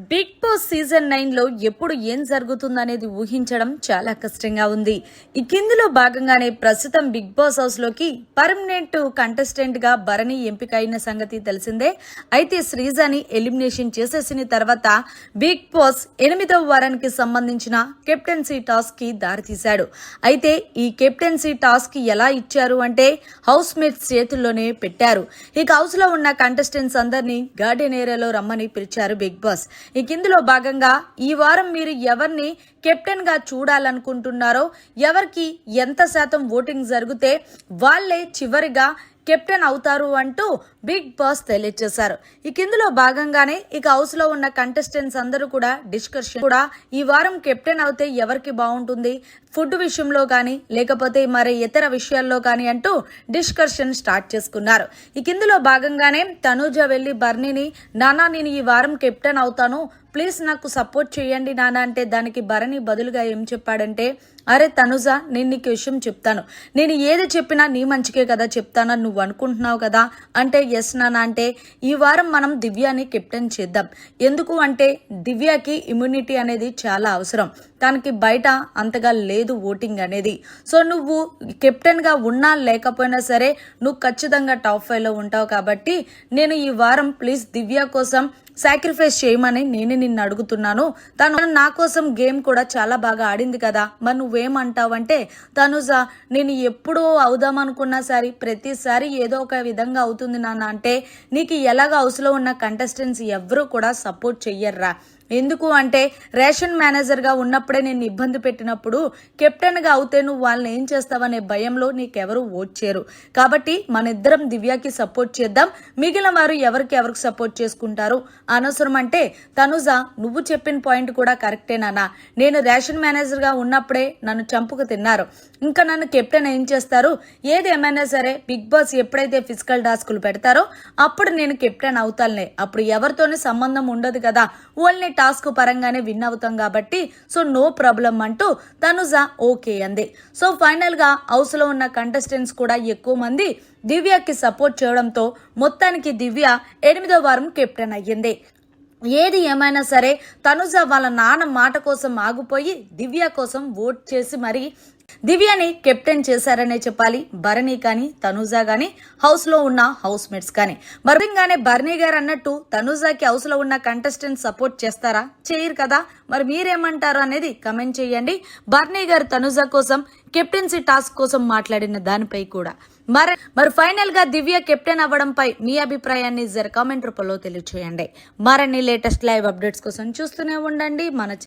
Big boss season నైన్లో ఎప్పుడు ఏం జరుగుతుందనేది ఊహించడం చాలా కష్టంగా ఉంది. ఈ భాగంగానే ప్రస్తుతం బిగ్ బాస్ హౌస్లోకి పర్మనెంట్ కంటెస్టెంట్గా భరణి ఎంపిక అయిన సంగతి తెలిసిందే. అయితే శ్రీజాని ఎలిమినేషన్ చేసేసిన తర్వాత బిగ్ బాస్ ఎనిమిదవ వారానికి సంబంధించిన కెప్టెన్సీ టాస్క్కి దారితీశాడు. అయితే ఈ కెప్టెన్సీ టాస్క్ ఎలా ఇచ్చారు అంటే హౌస్ మేట్స్ చేతుల్లోనే పెట్టారు. ఇక హౌస్లో ఉన్న కంటెస్టెంట్స్ అందరినీ గార్డెన్ ఏరియాలో రమ్మని పిలిచారు బిగ్ బాస్. ఇక ఇందులో భాగంగా ఈ వారం మీరు ఎవరిని కెప్టెన్గా చూడాలనుకుంటున్నారో ఎవరికి ఎంత శాతం ఓటింగ్ జరిగితే వాళ్ళే చివరిగా కెప్టెన్ అవుతారు అంటూ బిగ్ బాస్ తెలియజేశారు ఇక ఇందులో భాగంగానే ఇక హౌస్లో ఉన్న కంటెస్టెంట్స్ అందరూ కూడా డిస్కషన్ కూడా ఈ వారం కెప్టెన్ అవుతే ఎవరికి బాగుంటుంది? ఫుడ్ విషయంలో కానీ లేకపోతే మరి ఇతర విషయాల్లో కానీ అంటూ డిస్కషన్ స్టార్ట్ చేసుకున్నారు. ఇక ఇందులో భాగంగానే తనూజ వెళ్ళి బర్నీని నానా నేను ఈ వారం కెప్టెన్ అవుతాను ప్లీజ్ నాకు సపోర్ట్ చేయండి నాన్న అంటే దానికి భరణి బదులుగా ఏం చెప్పాడంటే అరే తనుజ నేను నీకు విషయం చెప్తాను. నేను ఏది చెప్పినా నీ మంచికే కదా చెప్తానని నువ్వు అనుకుంటున్నావు కదా? అంటే ఎస్ నాన్న అంటే ఈ వారం మనం దివ్యాని కెప్టెన్ చేద్దాం. ఎందుకు అంటే దివ్యాకి ఇమ్యూనిటీ అనేది చాలా అవసరం. తనకి బయట అంతగా లేదు ఓటింగ్ అనేది. సో నువ్వు కెప్టెన్గా ఉన్నా లేకపోయినా సరే నువ్వు ఖచ్చితంగా టాప్ ఫైవ్లో ఉంటావు కాబట్టి నేను ఈ వారం ప్లీజ్ దివ్య కోసం సాక్రిఫైస్ చేయమని నేనే నిన్ను అడుగుతున్నాను. తను నా కోసం గేమ్ కూడా చాలా బాగా ఆడింది కదా. మరి నువ్వేమంటావంటే తనుజ నేను ఎప్పుడూ అవుదాం అనుకున్నా సరే ప్రతిసారి ఏదో ఒక విధంగా అవుతుంది నాన్న అంటే నీకు ఎలాగ హౌస్లో ఉన్న కంటెస్టెంట్స్ ఎవ్వరూ కూడా సపోర్ట్ చెయ్యర్రా. ఎందుకు అంటే రేషన్ మేనేజర్గా ఉన్నప్పుడే నేను ఇబ్బంది పెట్టినప్పుడు కెప్టెన్గా అవుతే నువ్వు వాళ్ళని ఏం చేస్తావనే భయంలో నీకెవరు ఓడ్చేరు చేయరు కాబట్టి మన ఇద్దరం దివ్యాకి సపోర్ట్ చేద్దాం. మిగిలిన వారు ఎవరికి ఎవరికి సపోర్ట్ చేసుకుంటారు? అనవసరం అంటే తనుజ నువ్వు చెప్పిన పాయింట్ కూడా కరెక్టే నేను రేషన్ మేనేజర్గా ఉన్నప్పుడే నన్ను చంపుకు తిన్నారు. ఇంకా నన్ను కెప్టెన్ ఏం చేస్తారు? ఏది ఏమైనా సరే బిగ్ బాస్ ఎప్పుడైతే ఫిజికల్ టాస్కులు పెడతారో అప్పుడు నేను కెప్టెన్ అవుతానులే. అప్పుడు ఎవరితోనే సంబంధం ఉండదు కదా. ఓన్లీ టాస్క్ పరంగానే విన్ అవుతాం కాబట్టి సో నో ప్రాబ్లం అంటూ తనుజ ఓకే అంది. సో ఫైనల్గా హౌస్లో ఉన్న కంటెస్టెంట్స్ కూడా ఎక్కువ మంది దివ్యకి సపోర్ట్ చేయడంతో మొత్తానికి దివ్య ఎనిమిదో వారం కెప్టెన్ అయ్యింది. ఏది ఏమైనా సరే తనుజ వాళ్ళ నాన్న మాట కోసం ఆగిపోయి దివ్య కోసం ఓట్ చేసి మరి దివ్యని కెప్టెన్ చేశారనే చెప్పాలి. భరణి కానీ తనూజ కానీ హౌస్లో ఉన్న హౌస్ మేట్స్ కానీ. మరింగానే భరణి గారు అన్నట్టు తనుజాకి హౌస్లో ఉన్న కంటెస్టెంట్ సపోర్ట్ చేస్తారా? చేయరు కదా. మరి మీరేమంటారు అనేది కమెంట్ చేయండి. భరణి గారు తనూజ కోసం కెప్టెన్సీ టాస్క్ కోసం మాట్లాడిన దానిపై కూడా. మరి మరి ఫైనల్గా దివ్య కెప్టెన్ అవ్వడంపై మీ అభిప్రాయాన్ని జర కామెంట్ రూపంలో తెలియచేయండి. మరిన్ని లేటెస్ట్ లైవ్ అప్డేట్స్ కోసం చూస్తూనే ఉండండి. మన